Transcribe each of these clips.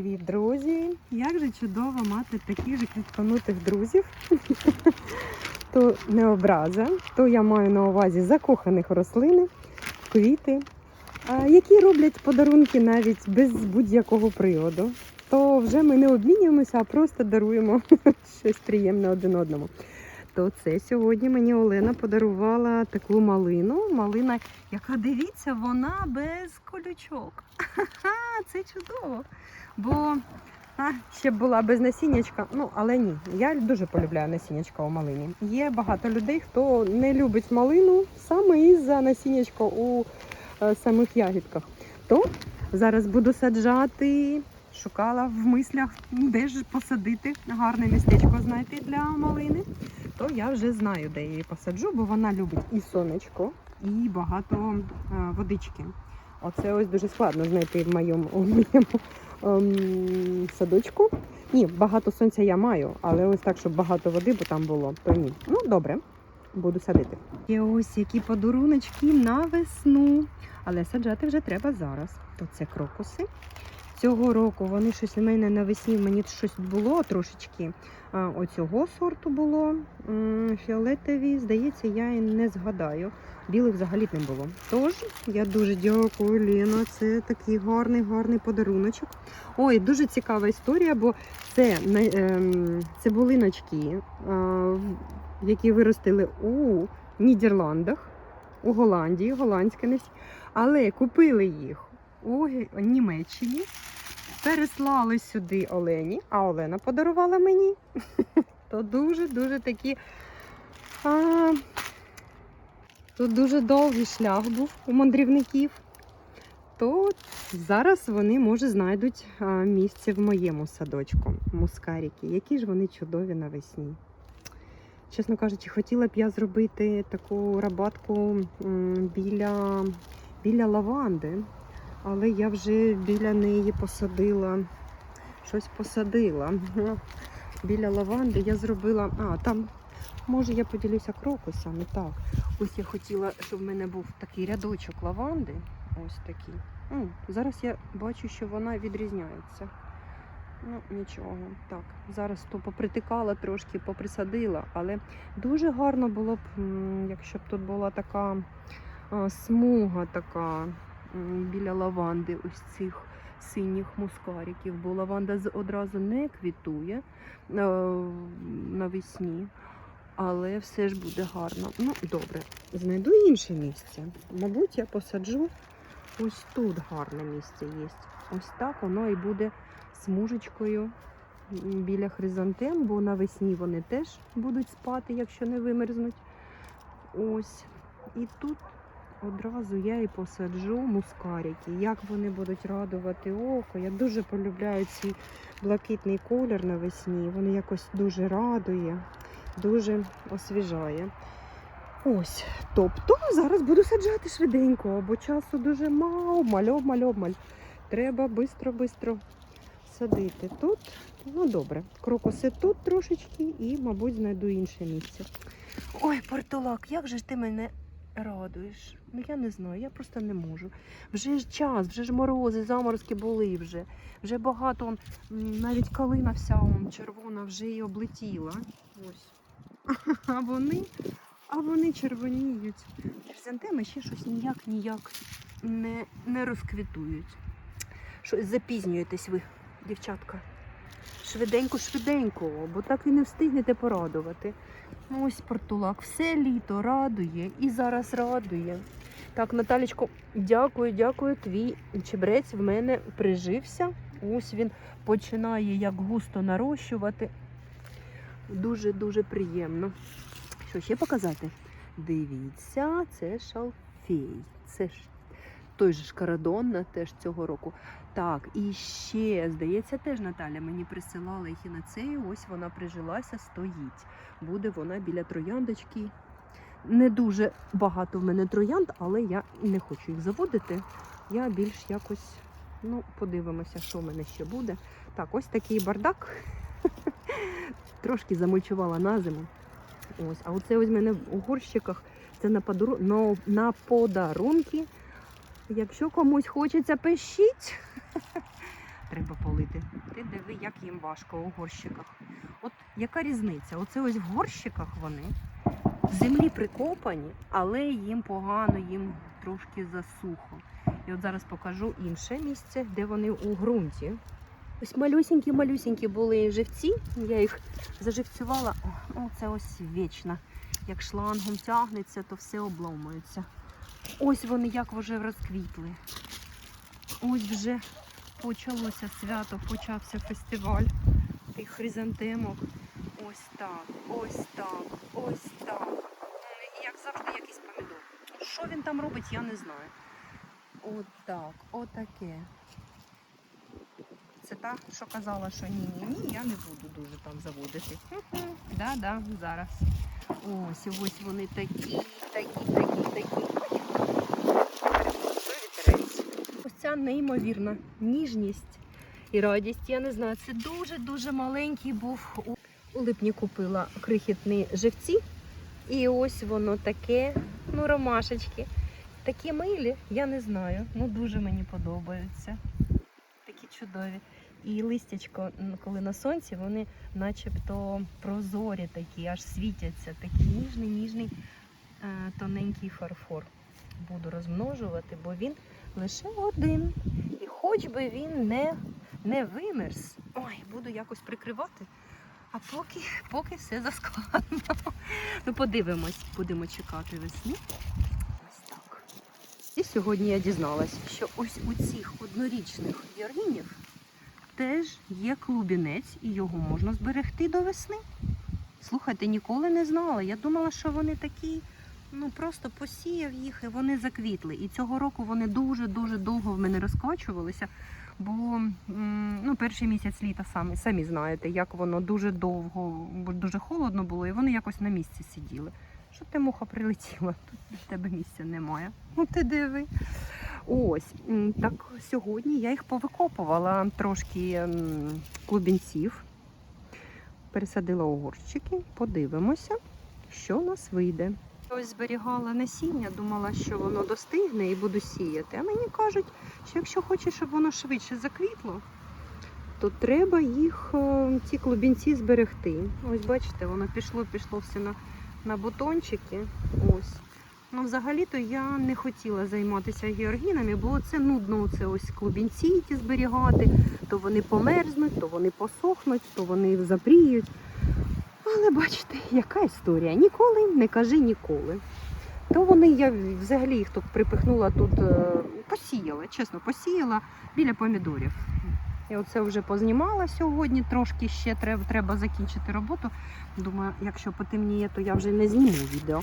Привіт, друзі! Як же чудово мати таких же квітконутих друзів. то не образа, то я маю на увазі закоханих рослини, квіти, які роблять подарунки навіть без будь-якого приводу. То вже ми не обмінюємося, а просто даруємо щось приємне один одному. То це сьогодні мені Олена подарувала таку малину. Малина, яка дивіться, вона без колючок. Це чудово. Бо а, ще була без насіннячка. Ну, але ні, я дуже полюбляю насіннячка у малині. Є багато людей, хто не любить малину саме із-за насіннячка у е, самих ягідках. То зараз буду саджати. Шукала в мислях, де ж посадити гарне містечко знайти для малини. То я вже знаю, де її посаджу, бо вона любить і сонечко, і багато е, водички. Оце ось дуже складно знайти в моєму, у моєму ем, садочку. Ні, багато сонця я маю, але ось так, щоб багато води, бо там було, то ні. Ну, добре, буду садити. І ось які подаруночки на весну. Але саджати вже треба зараз. То це крокуси. Цього року вони щось у мене навесні, мені щось було трошечки. Оцього сорту було фіолетові, здається, я і не згадаю. Білих взагалі не було. Тож, я дуже дякую, Ліна. Це такий гарний, гарний подаруночок. Ой, дуже цікава історія, бо це ем, цибулиночки, а, в- які виростили у Нідерландах, у Голландії, голландське не. Але купили їх у Німеччині, переслали сюди Олені, а Олена подарувала мені. То дуже-дуже такі. Тут дуже довгий шлях був у мандрівників. То зараз вони, може, знайдуть місце в моєму садочку, мускаріки. Які ж вони чудові навесні. Чесно кажучи, хотіла б я зробити таку рабатку біля, біля лаванди, але я вже біля неї посадила, щось посадила. Біля лаванди я зробила. А, там, може, я поділюся крокусами. Так. Ось я хотіла, щоб в мене був такий рядочок лаванди. Ось такий. М, зараз я бачу, що вона відрізняється. Ну, нічого. Так, зараз то попритикала трошки, поприсадила, але дуже гарно було б, якщо б тут була така смуга така біля лаванди, ось цих синіх мускариків, бо лаванда одразу не квітує е, навесні. Але все ж буде гарно. Ну, добре, знайду інше місце. Мабуть, я посаджу ось тут гарне місце є. Ось так воно і буде смужечкою біля хризантем, бо навесні вони теж будуть спати, якщо не вимерзнуть. Ось. І тут одразу я і посаджу мускарики. Як вони будуть радувати око. Я дуже полюбляю цей блакитний колір навесні. Він якось дуже радує дуже освіжає. Ось, тобто зараз буду саджати швиденько, бо часу дуже мало, мальов, мальов, маль. Треба бистро-бистро садити. Тут, ну добре, крокуси тут трошечки і, мабуть, знайду інше місце. Ой, портулак, як же ж ти мене радуєш? Ну я не знаю, я просто не можу. Вже ж час, вже ж морози, заморозки були вже. Вже багато, навіть калина вся он, червона вже і облетіла. Ось. А вони, а вони червоніють. Хризантеми ще щось ніяк ніяк не, не розквітують. Щось запізнюєтесь ви, дівчатка. Швиденько, швиденько, бо так і не встигнете порадувати. Ну, Ось портулак, все літо радує і зараз радує. Так, Наталічко, дякую, дякую. Твій чебрець в мене прижився. Ось він починає як густо нарощувати. Дуже-дуже приємно. Що ще показати? Дивіться, це шалфей. Це ж той же ж Карадонна теж цього року. Так, і ще, здається, теж Наталя мені присилала ехінацею. Ось вона прижилася, стоїть. Буде вона біля трояндочки. Не дуже багато в мене троянд, але я не хочу їх заводити. Я більш якось, ну, подивимося, що в мене ще буде. Так, ось такий бардак. Трошки замульчувала на зиму. Ось, а оце ось мене у горщиках. Це на, подару... на, на подарунки. Якщо комусь хочеться, пишіть. треба полити. Ти диви, як їм важко у горщиках. От яка різниця? Оце ось в горщиках вони в землі прикопані, але їм погано, їм трошки засухо. І от зараз покажу інше місце, де вони у ґрунті. Ось малюсінькі-малюсінькі були живці. Я їх заживцювала. О, ну це ось вічно. Як шлангом тягнеться, то все обламується. Ось вони як вже розквітли. Ось вже почалося свято, почався фестиваль тих хризантемок. Ось так, ось так, ось так. І як завжди, якийсь помідор. Що він там робить, я не знаю. От так, отаке. Це та, що казала, що ні, ні, ні, я не буду дуже там заводити. Хе-хе. Да, да, зараз. Ось, ось вони такі, такі, такі, такі. Ось ця неймовірна ніжність і радість. Я не знаю, це дуже-дуже маленький був. У липні купила крихітні живці. І ось воно таке, ну, ромашечки. Такі милі, я не знаю. Ну дуже мені подобаються. Такі чудові. І листячко, коли на сонці, вони начебто прозорі такі, аж світяться. Такий ніжний, ніжний, е, тоненький фарфор. Буду розмножувати, бо він лише один. І хоч би він не, не вимерз. Ой, буду якось прикривати. А поки, поки все заскладно. Ну, подивимось, будемо чекати весни. Ось так. І сьогодні я дізналась, що ось у цих однорічних яринів теж є клубінець, і його можна зберегти до весни. Слухайте, ніколи не знала. Я думала, що вони такі, ну просто посіяв їх і вони заквітли. І цього року вони дуже-дуже довго в мене розкачувалися. Бо ну, перший місяць літа самі, самі знаєте, як воно дуже довго, бо дуже холодно було, і вони якось на місці сиділи. Що ти муха прилетіла? Тут в тебе місця немає. Ну ти диви. Ось так сьогодні я їх повикопувала трошки клубінців, пересадила у подивимося, що у нас вийде. Ось зберігала насіння, думала, що воно достигне і буду сіяти. А мені кажуть, що якщо хочеш, щоб воно швидше заквітло, то треба їх, е, ці клубінці зберегти. Ось бачите, воно пішло, пішло все на, на бутончики. Ось. Ну, взагалі-то я не хотіла займатися георгінами, бо це нудно це ось клубінці ті зберігати. То вони померзнуть, то вони посохнуть, то вони запріють. Але бачите, яка історія? Ніколи не кажи ніколи. То вони, я взагалі їх тут припихнула тут, е, посіяла, чесно, посіяла біля помідорів. І оце вже познімала сьогодні, трошки ще треба, треба закінчити роботу. Думаю, якщо потемніє, то я вже не зніму відео.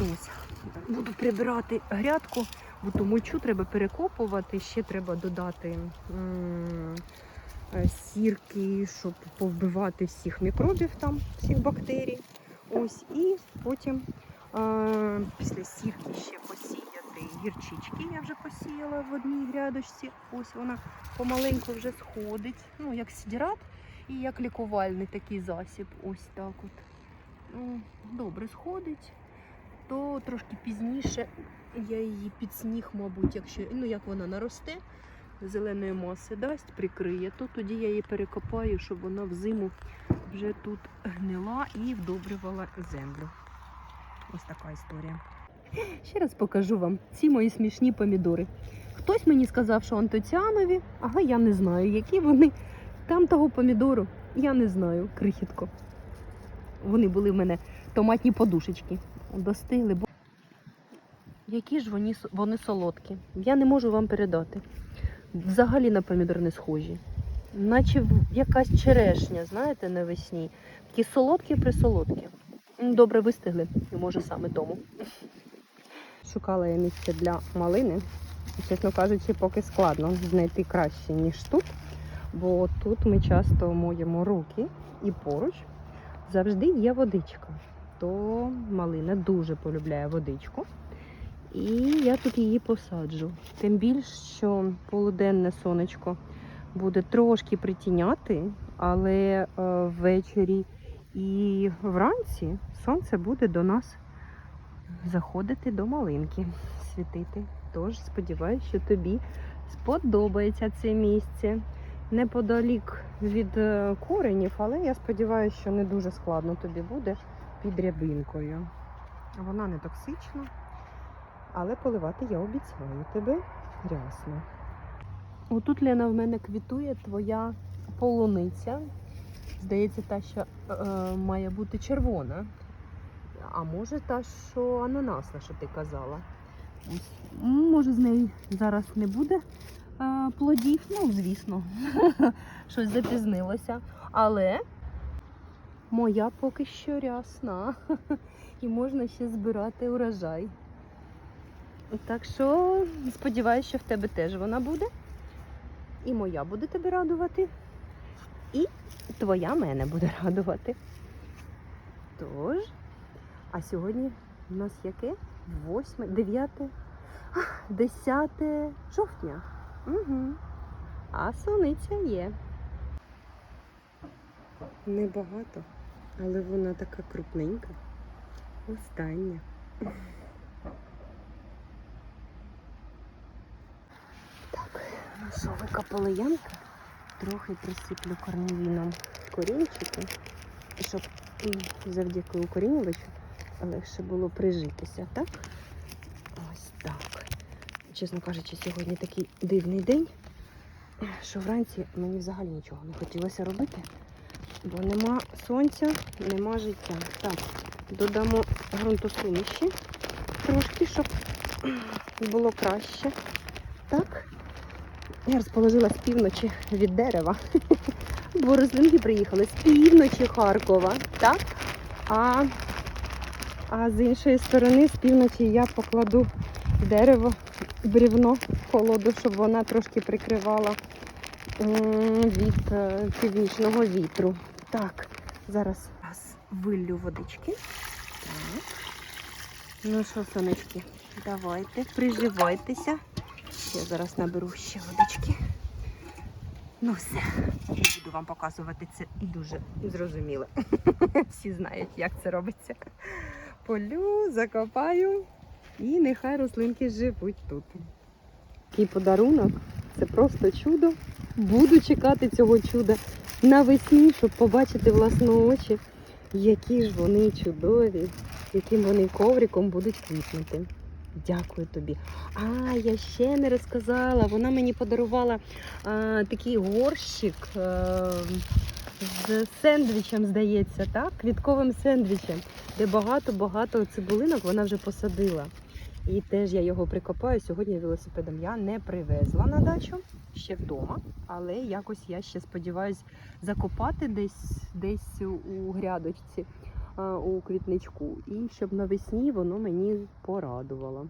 Ось. Буду прибирати грядку, бо ту мульчу треба перекопувати, ще треба додати е, сірки, щоб повбивати всіх мікробів там, всіх бактерій. Ось, і потім е, після сірки ще посіяти гірчички. Я вже посіяла в одній грядочці. Ось вона помаленьку вже сходить. Ну, як сідірат і як лікувальний такий засіб. Ось так от. Ну, добре сходить. То трошки пізніше я її під сніг, мабуть, якщо ну як вона наросте, зеленої маси дасть, прикриє, то тоді я її перекопаю, щоб вона взиму вже тут гнила і вдобрювала землю. Ось така історія. Ще раз покажу вам ці мої смішні помідори. Хтось мені сказав, що антоціанові, але я не знаю, які вони. Там того помідору, я не знаю, крихітко. Вони були в мене томатні подушечки. Достигли. Бо... Які ж вони, вони солодкі. Я не можу вам передати. Взагалі на помідор не схожі. Наче якась черешня, знаєте, навесні. Такі солодкі присолодкі. Добре вистигли, може саме тому. Шукала я місце для малини. Чесно кажучи, поки складно знайти краще, ніж тут. Бо тут ми часто моємо руки і поруч завжди є водичка. То малина дуже полюбляє водичку. І я тут її посаджу. Тим більше, що полуденне сонечко буде трошки притіняти, але е, ввечері і вранці сонце буде до нас заходити до малинки, світити. Тож сподіваюся, що тобі сподобається це місце. неподалік від е, коренів, але я сподіваюся, що не дуже складно тобі буде під рябинкою. Вона не токсична, але поливати я обіцяю тебе рясно. Отут, Лена, в мене квітує твоя полуниця. Здається, та, що е, має бути червона. А може та, що ананасна, що ти казала. Ось. Може, з неї зараз не буде е, плодів. Ну, звісно, щось запізнилося. Але моя поки що рясна. І можна ще збирати урожай. Так що сподіваюся, що в тебе теж вона буде. І моя буде тебе радувати. І твоя мене буде радувати. Тож, а сьогодні у нас яке? 8, 9, 10 жовтня. Угу. А суниця є. Небагато, але вона така крупненька. Остання. Так, ну що, викопали ямки? Трохи присиплю корневіном корінчики, щоб завдяки укорінювачу легше було прижитися, так? Ось так. Чесно кажучи, сьогодні такий дивний день, що вранці мені взагалі нічого не хотілося робити, бо нема сонця, нема життя. Так, додамо ґрунтосуміші трошки, щоб було краще. Так. Я розположила з півночі від дерева. Бо рослинки приїхали з півночі Харкова, так? А, а з іншої сторони, з півночі, я покладу дерево, брівно, колоду, щоб вона трошки прикривала від е, північного вітру. Так, зараз раз виллю водички. Так. Ну що, сонечки, давайте, приживайтеся. Ще зараз наберу ще водички. Ну все, не буду вам показувати це дуже зрозуміло. Всі знають, як це робиться. Полю, закопаю і нехай рослинки живуть тут. Такий подарунок це просто чудо. Буду чекати цього чуда навесні, щоб побачити власноочі, які ж вони чудові, яким вони ковриком будуть квітнути. Дякую тобі. А, я ще не розказала. Вона мені подарувала а, такий горщик а, з сендвічем, здається, так? Квітковим сендвічем, де багато-багато цибулинок вона вже посадила. І теж я його прикопаю. Сьогодні велосипедом я не привезла на дачу ще вдома, але якось я ще сподіваюся закопати десь, десь у грядочці у квітничку, і щоб навесні воно мені порадувало.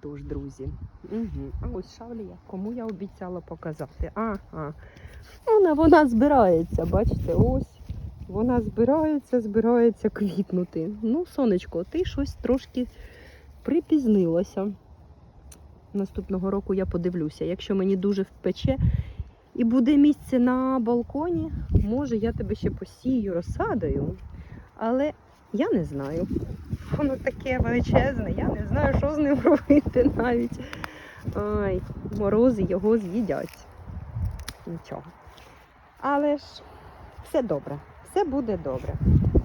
Тож, друзі, угу. а ось шавлія, кому я обіцяла показати. А, а. Вона, вона збирається, бачите, ось. Вона збирається, збирається квітнути. Ну, сонечко, ти щось трошки припізнилася. Наступного року я подивлюся. Якщо мені дуже впече і буде місце на балконі, може я тебе ще посію розсадою. Але я не знаю. Воно таке величезне, я не знаю, що з ним робити навіть. Ай, морози його з'їдять. Нічого. Але ж все добре, все буде добре.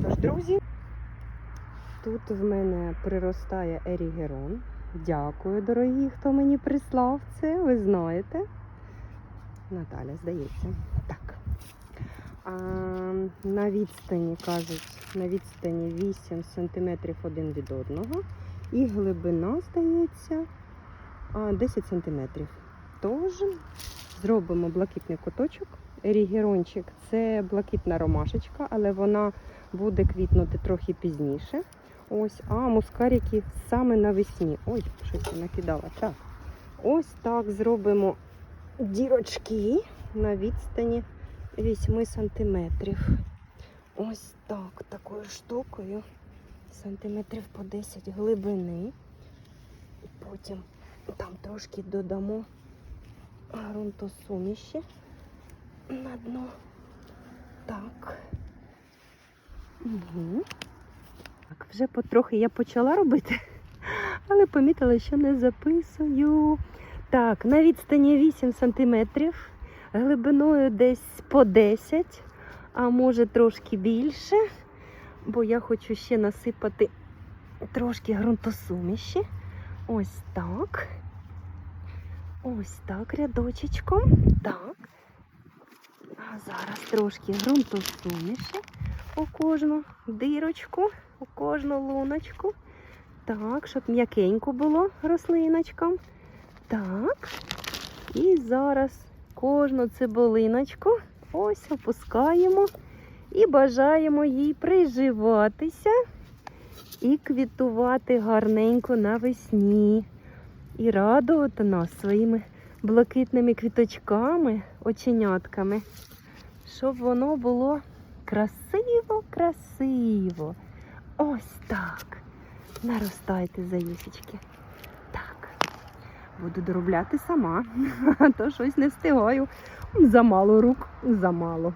Тож, друзі, тут в мене приростає ерігерон. Дякую, дорогі, хто мені прислав це, ви знаєте. Наталя, здається. Так. А, на відстані, кажуть, на відстані 8 см один від одного. І глибина, здається, 10 см. Тож, зробимо блакитний куточок. Ерігерончик це блакитна ромашечка, але вона буде квітнути трохи пізніше. Ось, а мускарики саме навесні. Ой, щось я накидала. Так. Ось так зробимо дірочки на відстані 8 сантиметрів. Ось так, такою штукою. Сантиметрів по 10 глибини. І потім там трошки додамо ґрунтосуміші на дно. Так. Угу. Так, вже потрохи я почала робити, але помітила, що не записую. Так, на відстані 8 см глибиною десь по 10, а може трошки більше, бо я хочу ще насипати трошки ґрунтосуміші. Ось так. Ось так, рядочечком. Так. А зараз трошки ґрунтосуміші у кожну дирочку, у кожну луночку. Так, щоб м'якенько було рослиночкам. Так. І зараз кожну цибулиночку ось опускаємо і бажаємо їй приживатися і квітувати гарненько навесні. І радувати нас своїми блакитними квіточками, оченятками, щоб воно було красиво, красиво. Ось так. Наростайте заюсічки. Так. Буду доробляти сама, а то щось не встигаю. Замало рук, замало.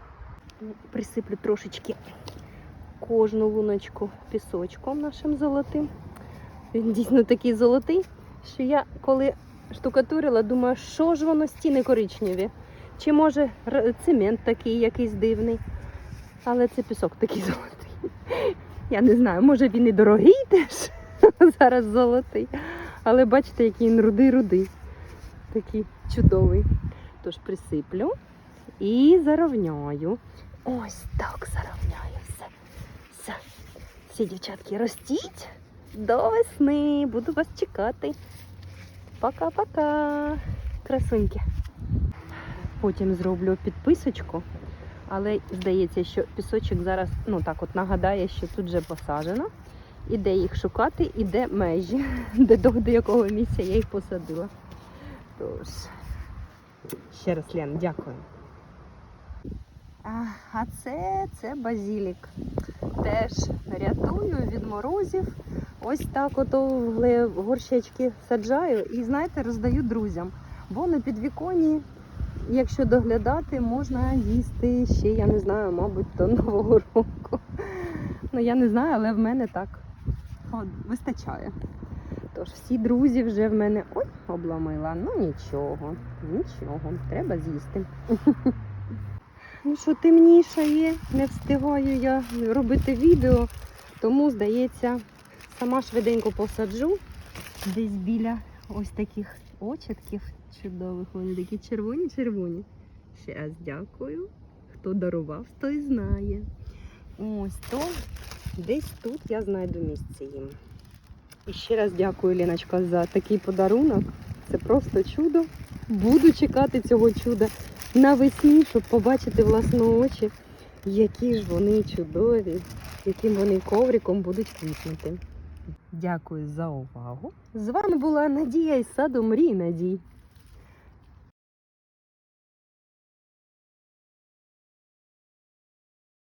Присиплю трошечки кожну луночку пісочком нашим золотим. Він дійсно такий золотий, що я коли штукатурила, думаю, що ж воно стіни коричневі. Чи може цемент такий якийсь дивний. Але це пісок такий золотий. Я не знаю, може він і дорогий теж. Зараз золотий. Але бачите, який він рудий-рудий. Такий чудовий. Тож присиплю і заровняю. Ось так заровняю все. Все. Всі дівчатки ростіть до весни. Буду вас чекати. Пока-пока. Красуньки. Потім зроблю підписочку. Але здається, що пісочок зараз, ну так от нагадає, що тут вже посаджено. І де їх шукати, і де межі, де до, якого місця я їх посадила. Тож, ще раз, Лен, дякую. А, а це, це базілік. Теж рятую від морозів. Ось так ото в саджаю і, знаєте, роздаю друзям. Бо на підвіконні, якщо доглядати, можна їсти ще, я не знаю, мабуть, до Нового року. Ну, я не знаю, але в мене так от, вистачає. Тож всі друзі вже в мене ой, обламила. Ну нічого, нічого, треба з'їсти. Ну що, темнішає, не встигаю я робити відео, тому, здається, сама швиденько посаджу десь біля ось таких очітків чудових. Вони такі червоні-червоні. Ще раз дякую. Хто дарував, той знає. Ось то десь тут я знайду місце їм. І ще раз дякую, Ліночка, за такий подарунок. Це просто чудо. Буду чекати цього чуда навесні, щоб побачити власно очі, які ж вони чудові, яким вони ковриком будуть квітнути. Дякую за увагу. З вами була Надія із саду Мрій Надій.